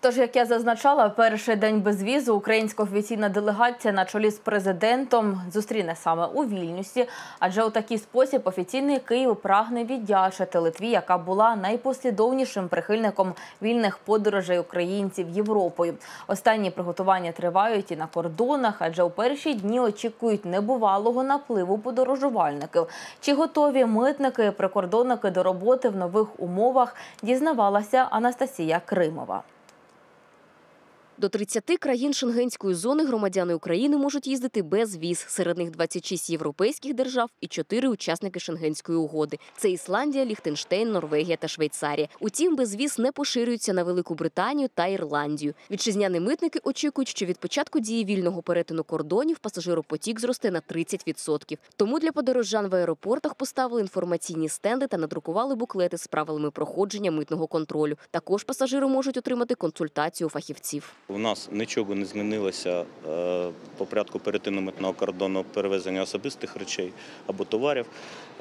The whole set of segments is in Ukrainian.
Тож, як я зазначала, перший день безвізу українська офіційна делегація на чолі з президентом зустріне саме у Вільнюсі, адже у такий спосіб офіційний Київ прагне віддячити Литві, яка була найпослідовнішим прихильником вільних подорожей українців Європою. Останні приготування тривають і на кордонах, адже у перші дні очікують небувалого напливу подорожувальників. Чи готові митники, прикордонники до роботи в нових умовах? Дізнавалася Анастасія Кримова. До 30 країн шенгенської зони громадяни України можуть їздити без віз. Серед них 26 європейських держав і 4 учасники шенгенської угоди. Це Ісландія, Ліхтенштейн, Норвегія та Швейцарія. Утім, безвіз не поширюється на Велику Британію та Ірландію. Вітчизняні митники очікують, що від початку дії вільного перетину кордонів пасажиропотік зросте на 30%. Тому для подорожан в аеропортах поставили інформаційні стенди та надрукували буклети з правилами проходження митного контролю. Також пасажири можуть отримати консультацію фахівців. У нас нічого не змінилося е, по порядку перетину митного кордону перевезення особистих речей або товарів.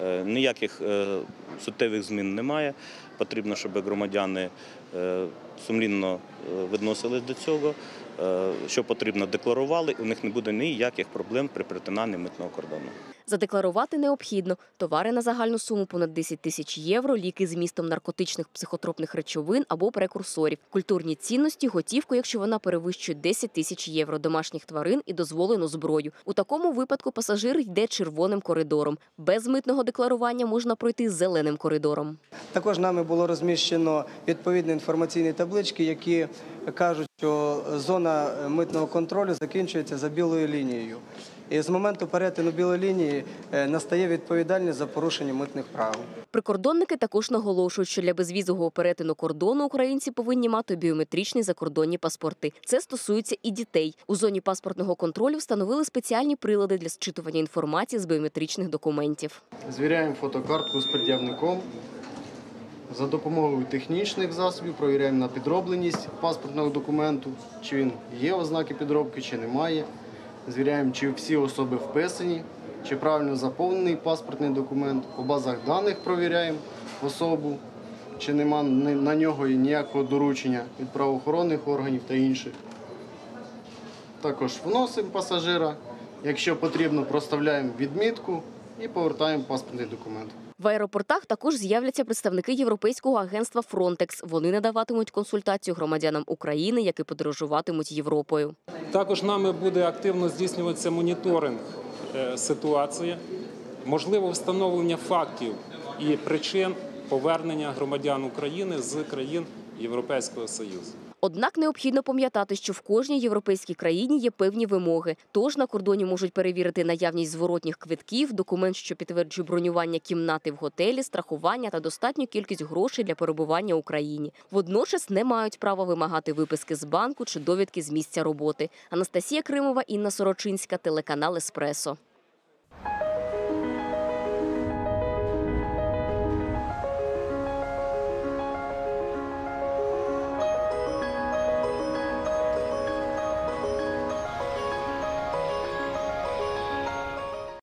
Е, Ніяких е, суттєвих змін немає. Потрібно, щоб громадяни сумлінно відносились до цього. Що потрібно, декларували, у них не буде ніяких проблем при перетинанні митного кордону. Задекларувати необхідно товари на загальну суму понад 10 тисяч євро, ліки з містом наркотичних психотропних речовин або прекурсорів, культурні цінності, готівку, якщо вона перевищує 10 тисяч євро, домашніх тварин і дозволену зброю. У такому випадку пасажир йде червоним коридором. Без митного декларування можна пройти зеленим коридором. Також нами було розміщено відповідні інформаційні таблички, які кажуть, що зона митного контролю закінчується за білою лінією. І з моменту перетину білої лінії е, настає відповідальність за порушення митних правил. Прикордонники також наголошують, що для безвізового перетину кордону українці повинні мати біометричні закордонні паспорти. Це стосується і дітей. У зоні паспортного контролю встановили спеціальні прилади для зчитування інформації з біометричних документів. Звіряємо фотокартку з пред'явником. За допомогою технічних засобів провіряємо на підробленість паспортного документу, чи він є ознаки підробки, чи немає. Звіряємо, чи всі особи вписані, чи правильно заповнений паспортний документ. По базах даних провіряємо особу, чи нема на нього ніякого доручення від правоохоронних органів та інших. Також вносимо пасажира. Якщо потрібно, проставляємо відмітку і повертаємо паспортний документ. В аеропортах також з'являться представники Європейського агентства Фронтекс. Вони надаватимуть консультацію громадянам України, які подорожуватимуть Європою. Також нами буде активно здійснюватися моніторинг е, ситуації, можливо встановлення фактів і причин повернення громадян України з країн Європейського Союзу. Однак необхідно пам'ятати, що в кожній європейській країні є певні вимоги. Тож на кордоні можуть перевірити наявність зворотніх квитків, документ, що підтверджує бронювання кімнати в готелі, страхування та достатню кількість грошей для перебування в Україні. Водночас не мають права вимагати виписки з банку чи довідки з місця роботи. Анастасія Кримова, Інна Сорочинська, телеканал Еспресо.